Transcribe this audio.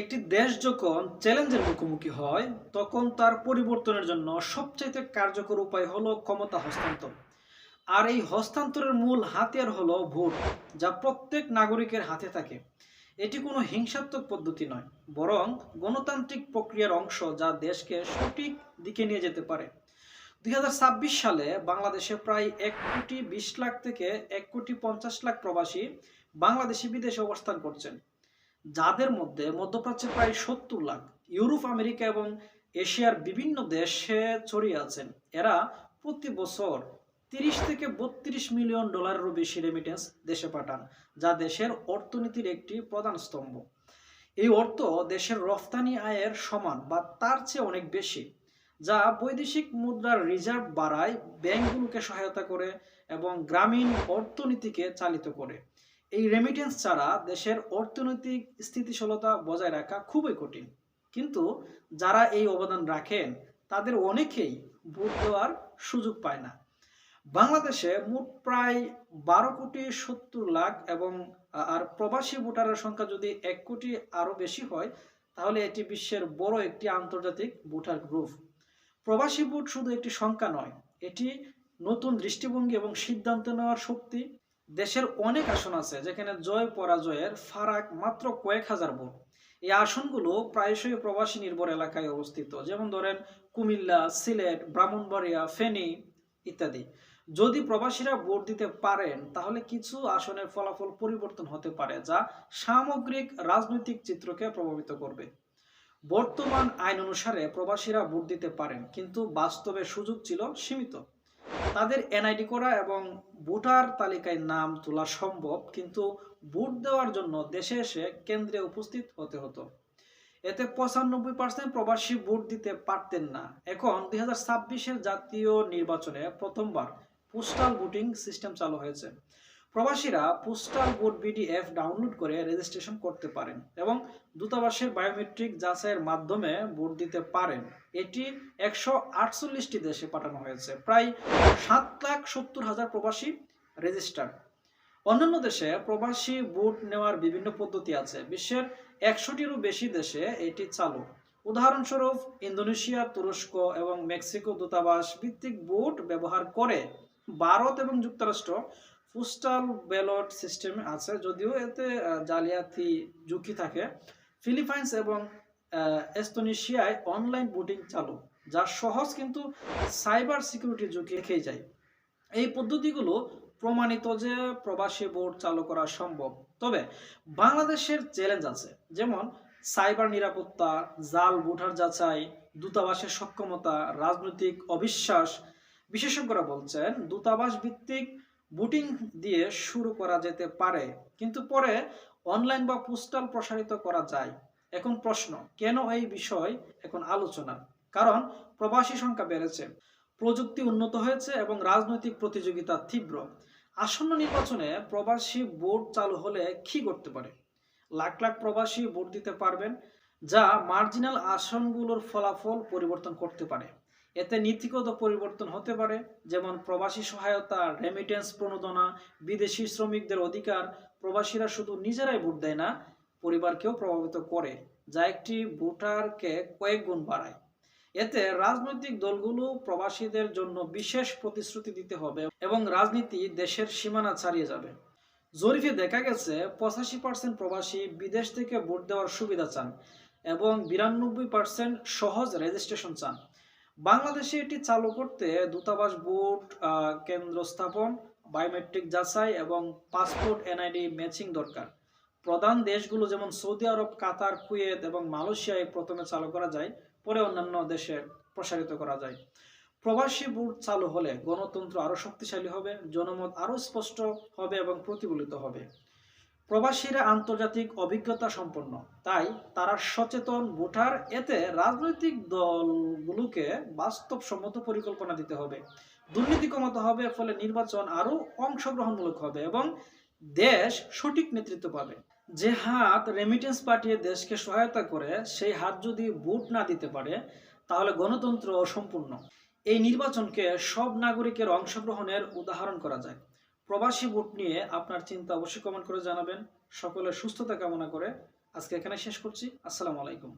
একটি দেশ যখন চ্যালেঞ্জের মুখোমুখি হয়, তখন তার পরিবর্তনের জন্য সবচাইতে কার্যকর উপায় হলো ক্ষমতা হস্তান্তর। আর এই হস্তান্তরের মূল হাতিয়ার হলো ভোট, যা প্রত্যেক নাগরিকের হাতে থাকে। এটি কোনো হিংসাত্মক পদ্ধতি নয়, বরং গণতান্ত্রিক প্রক্রিয়ার অংশ যা দেশকে সঠিক দিকে নিয়ে যেতে পারে। দুই হাজার ছাব্বিশ সালে বাংলাদেশে প্রায় এক কোটি বিশ লাখ থেকে এক কোটি পঞ্চাশ লাখ প্রবাসী বাংলাদেশি বিদেশে অবস্থান করছেন। যাদের মধ্যে মধ্যপ্রাচ্যে প্রায় সত্তর লাখ, ইউরোপ, আমেরিকা এবং এশিয়ার বিভিন্ন দেশে ছড়িয়ে আছেন। এরা প্রতি বছর তিরিশ থেকে বত্রিশ মিলিয়ন ডলারেরও বেশি রেমিটেন্স দেশে পাঠান, যা দেশের অর্থনীতির একটি প্রধান স্তম্ভ। এই অর্থ দেশের রফতানি আয়ের সমান বা তার চেয়ে অনেক বেশি, যা বৈদেশিক মুদ্রার রিজার্ভ বাড়ায়, ব্যাংকগুলোকে সহায়তা করে এবং গ্রামীণ অর্থনীতিকে চালিত করে। এই রেমিটেন্স ছাড়া দেশের অর্থনৈতিক স্থিতিশীলতা বজায় রাখা খুবই কঠিন। কিন্তু যারা এই অবদান রাখেন, তাদের অনেকেই ভোট দেওয়ার সুযোগ পায় না। বাংলাদেশে মোট প্রায় বারো কোটি সত্তর লাখ এবং আর প্রবাসী ভোটারের সংখ্যা যদি এক কোটি আরও বেশি হয়, তাহলে এটি বিশ্বের বড় একটি আন্তর্জাতিক ভোটার গ্রুপ। প্রবাসী ভোট শুধু একটি সংখ্যা নয়, এটি নতুন দৃষ্টিভঙ্গি এবং সিদ্ধান্ত নেওয়ার শক্তি। দেশের অনেক আসন আছে যেখানে জয় পরাজয়ের ফারাক মাত্র কয়েক হাজার ভোট। এই আসনগুলো প্রায়শই প্রবাসী নির্ভর এলাকায় অবস্থিত, যেমন ধরেন কুমিল্লা, সিলেট, ব্রাহ্মণবাড়িয়া, ফেনী ইত্যাদি। যদি প্রবাসীরা ভোট দিতে পারেন, তাহলে কিছু আসনের ফলাফল পরিবর্তন হতে পারে, যা সামগ্রিক রাজনৈতিক চিত্রকে প্রভাবিত করবে। বর্তমান আইন অনুসারে প্রবাসীরা ভোট দিতে পারেন, কিন্তু বাস্তবে সুযোগ ছিল সীমিত। তাদের এনআইডি করা এবং ভোটার তালিকায় নাম তোলা সম্ভব, কিন্তু ভোট দেওয়ার জন্য দেশে এসে কেন্দ্রে উপস্থিত হতে হতো। এতে পঁচানব্বই পার্সেন্ট প্রবাসী ভোট দিতে পারতেন না। এখন দুই হাজার জাতীয় নির্বাচনে প্রথমবার পোস্টাল ভোটিং সিস্টেম চালু হয়েছে। প্রবাসীরা postal vote BD app download করে রেজিস্ট্রেশন করতে পারেন এবং দূতাবাসের বায়োমেট্রিক যাচাইয়ের মাধ্যমে ভোট দিতে পারেন। এটি একশো দেশে পাঠানো হয়েছে। প্রায় সাত লাখ সত্তর হাজার প্রবাসী রেজিস্টার অন্যান্য দেশে প্রবাসী ভোট নেওয়ার বিভিন্ন পদ্ধতি আছে। বিশ্বের একশোটিরও বেশি দেশে এটি চালু। উদাহরণস্বরূপ ইন্দোনেশিয়া, তুরস্ক এবং মেক্সিকো দূতাবাস ভিত্তিক ভোট ব্যবহার করে ভারত এবং যুক্তরাষ্ট্র পোস্টাল ব্যালট সিস্টেম আছে, যদিও এতে জালিয়াতি ঝুঁকি থাকে। ফিলিপাইন্স এবং এস্তোনেশিয়ায় অনলাইন ভোটিং চালু, যা সহজ কিন্তু সাইবার সিকিউরিটি ঝুঁকি রেখেই যায়। এই পদ্ধতিগুলো প্রমাণিত যে প্রবাসী ভোট চালু করা সম্ভব। তবে বাংলাদেশের চ্যালেঞ্জ আছে, যেমন সাইবার নিরাপত্তা, জাল ভোটার যাচাই, দূতাবাসের সক্ষমতা, রাজনৈতিক অবিশ্বাস। বিশেষজ্ঞরা বলছেন, দূতাবাস ভিত্তিক বুটিং দিয়ে শুরু করা যেতে পারে, কিন্তু পরে অনলাইন বা পোস্টাল প্রসারিত করা যায়। এখন প্রশ্ন, কেন এই বিষয় এখন আলোচনার কারণ প্রবাসী সংখ্যা বেড়েছে, প্রযুক্তি উন্নত হয়েছে এবং রাজনৈতিক প্রতিযোগিতা তীব্র। আসন্ন নির্বাচনে প্রবাসী ভোট চালু হলে কি করতে পারে? লাখ লাখ প্রবাসী ভোট দিতে পারবেন, যা মার্জিনাল আসনগুলোর ফলাফল পরিবর্তন করতে পারে। এতে নীতিগত পরিবর্তন হতে পারে, যেমন প্রবাসী সহায়তা রেমিটেন্স প্রণোদনা, বিদেশি শ্রমিকদের অধিকার, প্রবাসীরা শুধু নিজেরাই ভোট দেয় না, পরিবারকেও প্রভাবিত করে, যা একটি ভোটারকে কয়েক গুণ বাড়ায়। এতে রাজনৈতিক দলগুলো প্রবাসীদের জন্য বিশেষ প্রতিশ্রুতি দিতে হবে এবং রাজনীতি দেশের সীমানা ছাড়িয়ে যাবে। জরিপে দেখা গেছে, পঁচাশি পার্সেন্ট প্রবাসী বিদেশ থেকে ভোট দেওয়ার সুবিধা চান এবং বিরানব্বই পার্সেন্ট সহজ রেজিস্ট্রেশন চান। বাংলাদেশে এটি চালু করতে দূতাবাস আহ, কেন্দ্র স্থাপন বায়োমেট্রিক যাচাই এবং পাসপোর্ট এনআইডি ম্যাচিং দরকার। প্রধান দেশগুলো যেমন সৌদি আরব কাতার কুয়েত এবং মালয়েশিয়ায় প্রথমে চালু করা যায় পরে অন্যান্য দেশে প্রসারিত করা যায়। প্রবাসী ভোট চালু হলে গণতন্ত্র আরও শক্তিশালী হবে জনমত আরও স্পষ্ট হবে এবং প্রতিফলিত হবে। প্রবাসীরা আন্তর্জাতিক অভিজ্ঞতা সম্পন্ন। তাই তারা সচেতন ভোটার, এতে রাজনৈতিক দলগুলোকে বাস্তবসম্মত পরিকল্পনা দিতে হবে। দুর্নীতি কমাতে হবে, ফলে নির্বাচন আরও অংশগ্রহণমূলক হবে এবং দেশ সঠিক নেতৃত্ব পাবে। যে হাত রেমিটেন্স পাঠিয়ে দেশকে সহায়তা করে, সেই হাত যদি ভোট না দিতে পারে, তাহলে গণতন্ত্র অসম্পূর্ণ। এই নির্বাচনকে সব নাগরিকের অংশগ্রহণের উদাহরণ করা যায়। প্রবাসী ভোট নিয়ে আপনার চিন্তা অবশ্যই কমেন্ট করে জানাবেন। সকলের সুস্থতা কামনা করে আজকে এখানে শেষ করছি। আসসালামু আলাইকুম।